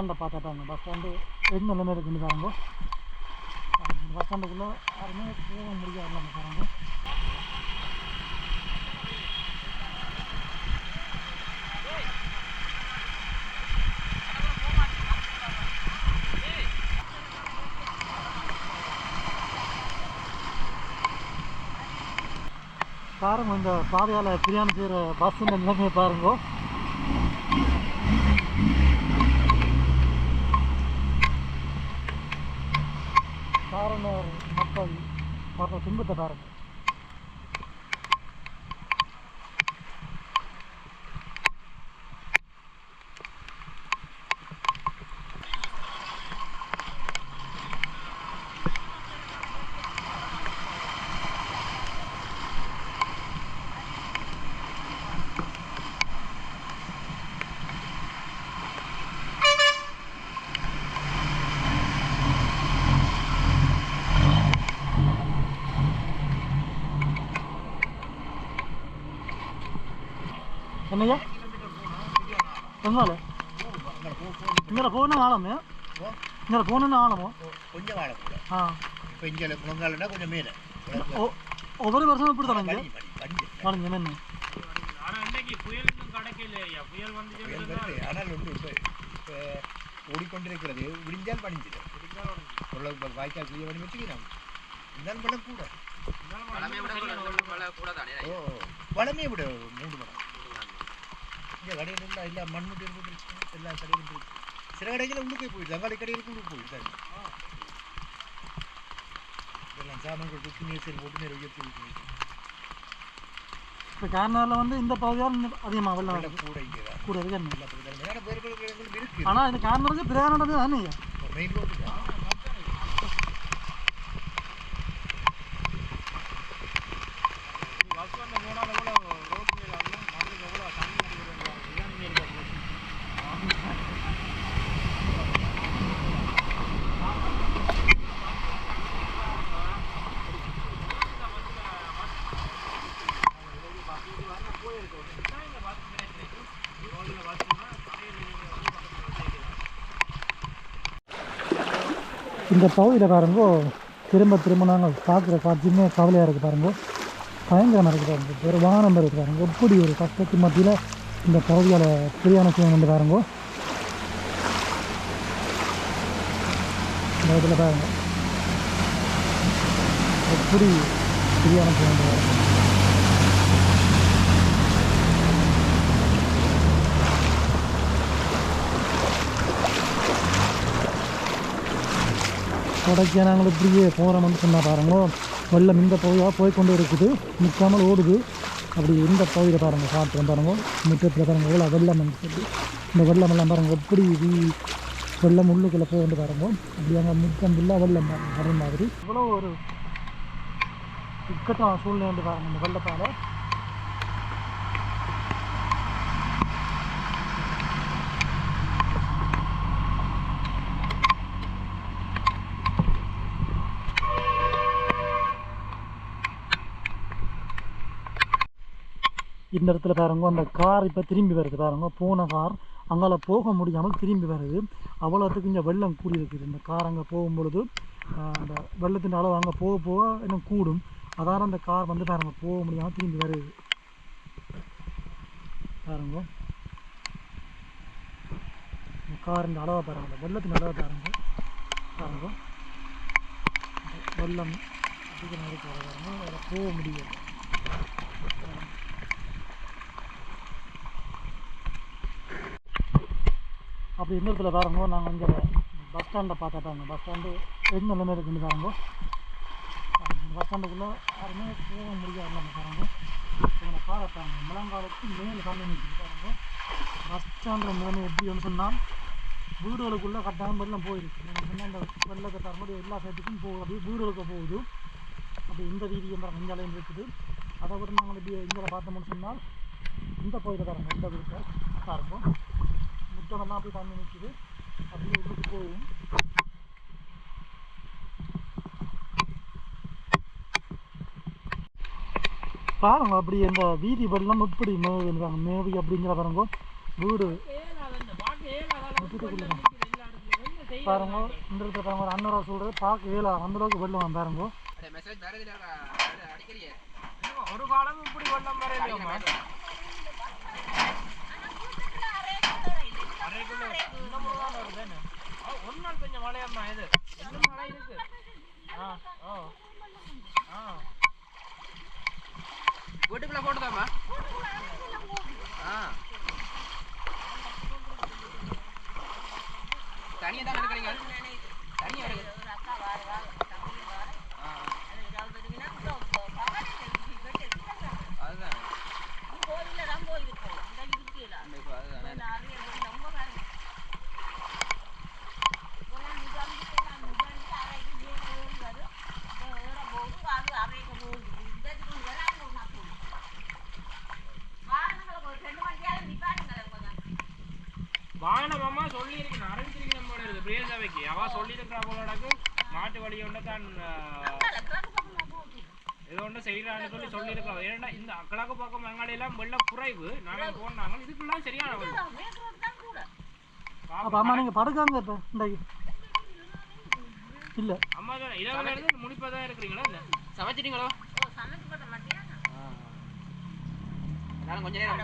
ஸ்டாண்டை பார்த்துட்டாங்க. Bus stand எந்த நிலைமை இருக்குன்னு பாருங்க. பஸ் ஸ்டாண்டுக்குள்ளே யாருமே போக முடியாது நம்ம பாருங்க. பாருங்க இந்த பாதையால் பிரியாணி செய்கிற பஸ்ஸுன்ற நிலைமையை பாருங்க. либо татар. என்னய்யா எங்கால இங்கே போகணும் ஆழமே இங்கே போகணும்னு ஆழமோ? கொஞ்சம் ஆழம் ஆ. இப்போ இங்கே முழங்காலன்னா கொஞ்சம் மேலே ஒவ்வொரு வருஷம் இப்படி தானே படி என்ன ஆனால் ஒன்று இப்போ ஓடிக்கொண்டிருக்கிறது விடிஞ்சால் பணிஞ்சிடும் உள்ள வாய்க்கால் செய்ய பண்ணி வச்சுக்கிறோம் இருந்தாலும் கூட வளமே விட மூன்று மடம் இங்கே கடையில் இருந்தால் எல்லா மண்முட்டி இருந்து எல்லா கடையிலும் இருக்கு. சில கடைகளில் உள்ளுக்கே போயிடுது. அங்காளி கடையிலுக்கு உள்ளுக்கு போயிடுது இதெல்லாம் சாமான்கள் தூக்கி நீர் சரி போட்டு நேரம் உயர்த்தி விட்டு இப்போ கேரளாவில் வந்து இந்த பகுதியால் அதிகமாக வெள்ளம். கூட இங்கே தான். கூட இருக்கு. என்ன எல்லா பக்கத்துலையும் வேற வேறு வேறு இடங்களும் இருக்கு ஆனால் இந்த கேரளாவுக்கு பிரயாணம் தானே? மெயின் ரோடு பஸ் வந்து போனால கூட ரோட் மேல எல்லாம் மண்ணுக்கு எவ்வளோ தண்ணி அடிக்கிறது இதான் மேல் இந்த பகுதியில் பாருங்கோ திரும்ப திரும்ப நாங்கள் பார்க்குற காட்சியுமே கவலையாக இருக்குது பாருங்கோ. பயங்கரமாக இருக்குது பாருங்க. ஒரு வாகனம் இருக்குது பாருங்க. எப்படி ஒரு கஷ்டத்து மத்தியில் இந்த பகுதியால் பிரயாணம் செய்யணும் பாருங்கோ. இந்த இடத்துல பாருங்க. எப்படி பிரயாணம் செய்யணும் பாருங்க. கொடைக்கானங்கள் இப்படியே போகிறோம்னு சொன்னால் பாருங்களோ. வெள்ளம் இந்த பகுதியாக போய் கொண்டு இருக்குது. நிற்காமல் ஓடுது. அப்படி இந்த பகுதியில் பாருங்க காட்டுறோம் பாருங்கள் முற்றத்தில் பாருங்க எவ்வளோ வெள்ளம் வந்து இந்த வெள்ளம் எல்லாம் பாருங்க எப்படி வெள்ளம் உள்ளுக்குள்ளே போய் பாருங்க. அப்படி அங்கே முற்றம் ஃபுல்லாக வெள்ளம் வர மாதிரி. இவ்வளோ ஒரு இக்கட்டான சூழ்நிலை வந்து பாருங்க இந்த வெள்ளத்தால். இந்த இடத்துல பாருங்க அந்த கார் இப்போ திரும்பி வருது பாருங்க போன கார் அங்கால போக முடியாமல் திரும்பி வருது. அவ்வளோத்துக்கு இங்கே வெள்ளம் கூடி இருக்குது இந்த கார் அங்கே போகும் பொழுது அந்த வெள்ளத்தின் அளவு அங்கே போக போக இன்னும் கூடும். அதால அந்த கார் வந்து பாருங்க போக முடியாமல் திரும்பி வருது. பாருங்க. இந்த கார் இந்த அளவை பாருங்க வெள்ளத்தின் அளவை பாருங்க. பாருங்க. வெள்ளம் அதிகமாக இருக்கிற பாருங்க அதில் போக முடியாது அப்படி இந்த இடத்துல பாருங்க நாங்கள் இங்கே பஸ் ஸ்டாண்டை பார்த்துட்டாங்க. பஸ் ஸ்டாண்டு எந்த நிலைமை இருக்குன்னு பாருங்க. பஸ் ஸ்டாண்டுக்குள்ளே யாருமே போக முடியாது நம்ம பாருங்க இவங்களை பாருங்க. முழங்காலுக்கு மேலே தண்ணி நிற்குது பாருங்க. பஸ் ஸ்டாண்டில் மூணு எப்படி வந்து சொன்னால் வீடுகளுக்குள்ளே கட்டாயம் வெள்ளம் போயிருக்கு. நம்ம சொன்னால் அந்த வெள்ளத்தை தரக்கூடிய எல்லா சைட்டுக்கும் போகும் அப்படியே வீடுகளுக்கு போகுது. அப்படி இந்த வீதி பாருங்க இந்த இருக்குது. அதை விட நாங்கள் இப்படி இங்கே பார்த்தோம்னு சொன்னால் இந்த கோயிலை பாருங்க இந்த வீட்டை பாருங்க. முட்டமெல்லாம் அப்படியே தண்ணி நிற்குது அப்படியே உள்ளுக்கு போகும். பாருங்க அப்படி அந்த வீதி வெள்ளம் எப்படி மேவுங்க மேவி அப்படிங்கிற பாருங்க வீடு. இந்த பாருங்க இந்த இடத்துல பாருங்க ஒரு அண்ணூறு சொல்கிறது பார்க்க ஏழு அந்த அளவுக்கு வெள்ளம் பாருங்க. ஒரு காலம் இப்படி வெள்ளம் வர இல்லையம்மா அரைக்குள்ள இந்த முறை தான் வருது என்ன? ஆ, ஒரு நாள் பெஞ்ச மழையம்மா இது இன்னும் மழை இருக்கு ஆ ஓ ஆ. வீட்டுக்குள்ள போட்டுதாம்மா ஆ தனியா தான் எடுக்கிறீங்க தனியா எடுக்க வாகனம் அம்மா சொல்லி இருக்கு அறிவிச்சிருக்கேன் போல இருக்கு பிரியசாவைக்கு அவ சொல்லி இருக்கிறா போலடாக்கு மாட்டு வழி ஒன்று தான் ஏதோ ஒன்று சொல்லி இருக்கோம் ஏன்னா இந்த கிழக்கு பக்கம் வெங்காடையெல்லாம் வெள்ளம் குறைவு. நாங்கள் போனாங்க. இதுக்குலாம் சரியான அப்போ அம்மா நீங்கள் படுக்காங்க இப்போ இன்றைக்கு இல்லை. அம்மா தான் இரவுல இருந்து முடிப்பா தான் இருக்கிறீங்களா இந்த சமைச்சிட்டீங்களோ? நானும் கொஞ்ச நேரம்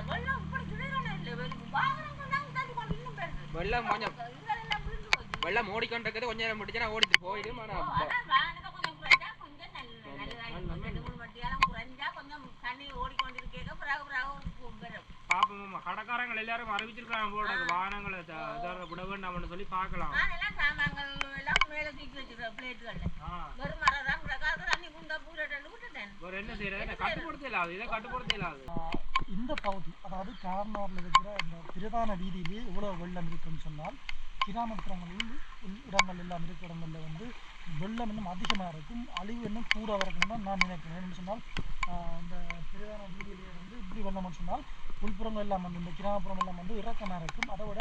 வெள்ளம் கொஞ்சம். வெள்ளம் ஓடிக்கொண்டிருக்கிறது கொஞ்ச நேரம் முடிச்சுனா ஓடிட்டு போயிடும். பாப்போம் கடைக்காரங்க எல்லாரும் அறிவிச்சிருக்காங்க போல. வாகனங்களை விட வேண்டாம்னு சொல்லி பார்க்கலாம். என்ன செய்யறது? கட்டுப்படுத்த இல்லாது இதை கட்டுப்படுத்த இல்லாது இந்த பகுதி அதாவது கார்னாரில் இருக்கிற இந்த பிரதான வீதியிலே இவ்வளோ வெள்ளம் இருக்குன்னு சொன்னால் கிராமப்புறங்களில் இடங்கள் எல்லாம் இருக்கிற இடங்களில் வந்து வெள்ளம் இன்னும் அதிகமாக இருக்கும். அழிவு இன்னும் கூட இருக்குன்னு தான் நான் நினைக்கிறேன். ஏன்னு சொன்னால் இந்த பிரதான வீதியிலே வந்து இப்படி வெள்ளம்னு சொன்னால் உள்புறங்கள் எல்லாம் வந்து இந்த கிராமப்புறம் எல்லாம் வந்து இறக்கமாக இருக்கும். அதை விட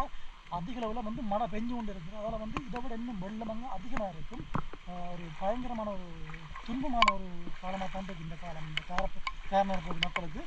அதிக அளவில் வந்து மழை பெஞ்சு கொண்டு இருக்குது. அதில் வந்து இதை விட இன்னும் வெள்ளம் அதிகமாக இருக்கும். ஒரு பயங்கரமான ஒரு துன்பமான ஒரு காலமாக தான் இருக்குது இந்த காலம் இந்த கார காரணம் பகுதி மக்களுக்கு.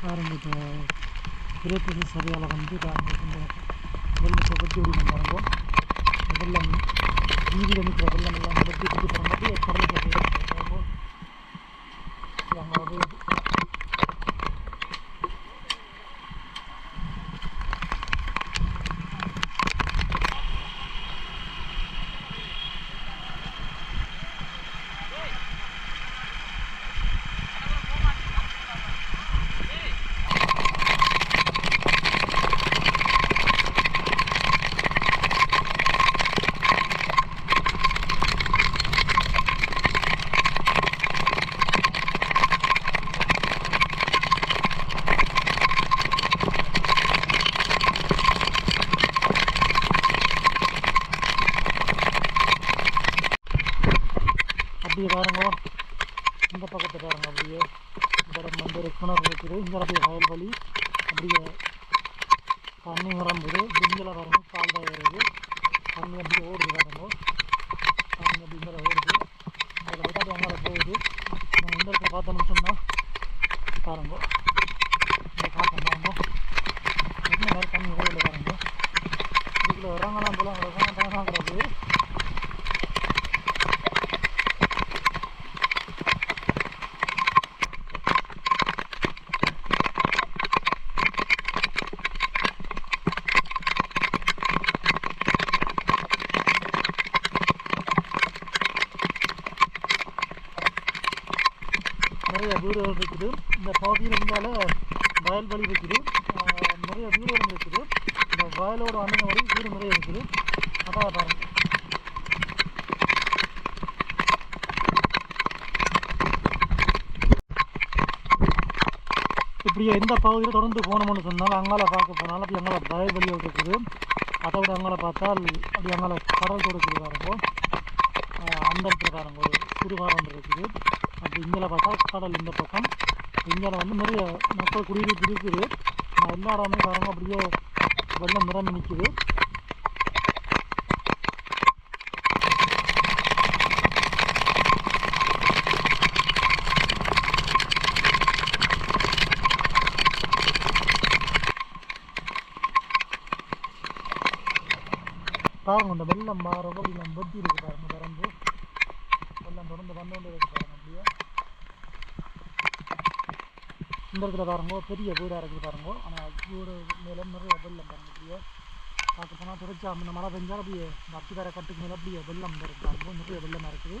பாருங்க இப்போ பிரேத்தது சரியால் வந்து பாருங்க வெள்ள வெள்ளத்தை நம்ம விடணும் வெள்ளம் வீதியில் நிற்கிற வெள்ளம் எல்லாம் வெட்டி வெட்டி போகும்போது கடலுக்கு போயிடும் பாருங்க அங்கே வந்து அப்படியே பாருங்க. இந்த பக்கத்தை பாருங்க அப்படியே. இந்த இடம் வந்து ஒரு கிணறு இருக்குது. இந்த அப்படியே வயல் வழி அப்படியே தண்ணி நிரம்புது பிஞ்சில் பாருங்க கால் வருது தண்ணி அப்படியே ஓடுது பாருங்க. தண்ணி அப்படி இந்த ஓடுது. அதில் விட்டாட்டி அங்கே போகுது. நம்ம இந்த இடத்துல பார்த்தோம்னு சொன்னால் பாருங்க இந்த காட்டம் பாருங்க என்ன மாதிரி தண்ணி ஓடுது பாருங்க இதுக்குள்ள இறங்கலாம் போல இறங்கலாம் கிடக்குது நிறைய வீடுகள் இருக்குது. இந்த பகுதியில் இருந்தால வயல்வெளி இருக்குது. நிறைய வீடுகளும் இருக்குது. இந்த வயலோட அண்ணன் வழி வீடு நிறைய இருக்குது. அதான் பாருங்க இப்படியே எந்த பகுதியில் தொடர்ந்து போனோம்னு சொன்னால் அங்கால பார்க்க போனாலும் அப்படி அங்கால வயல்வெளிகள் இருக்குது. அதை விட அங்கால பார்த்தால் அப்படி அங்கால கடல் கொடுக்குது வரப்போ அந்த இந்த இடத்துல பாருங்க ஒரு சுடுகாடு இருக்குது. அப்படி இங்கே பார்த்தா கடல் இந்த பக்கம். இங்கே வந்து நிறைய மக்கள் குடியிருப்பு இருக்குது. எல்லாருமே எல்லா பாருங்க அப்படியே வெள்ளம் நிறம் நிற்குது பாருங்க இந்த வெள்ளம் மாறப்போ வெள்ளம் வெட்டி இருக்கு பாருங்க திறந்து வெள்ளம் தொடர்ந்து வந்து இருக்கு பாருங்க அப்படியே இந்த இடத்துல பாருங்க பெரிய வீடாக இருக்குது பாருங்க. ஆனால் வீடு மேலே நிறைய வெள்ளம் பாருங்க அப்படியே பார்க்க போனால் தொடர்ச்சி அந்த மழை பெஞ்சால் அப்படியே இந்த வேற கட்டுக்கு மேலே அப்படியே வெள்ளம் இருக்கு பாருங்க. நிறைய வெள்ளமாக இருக்குது.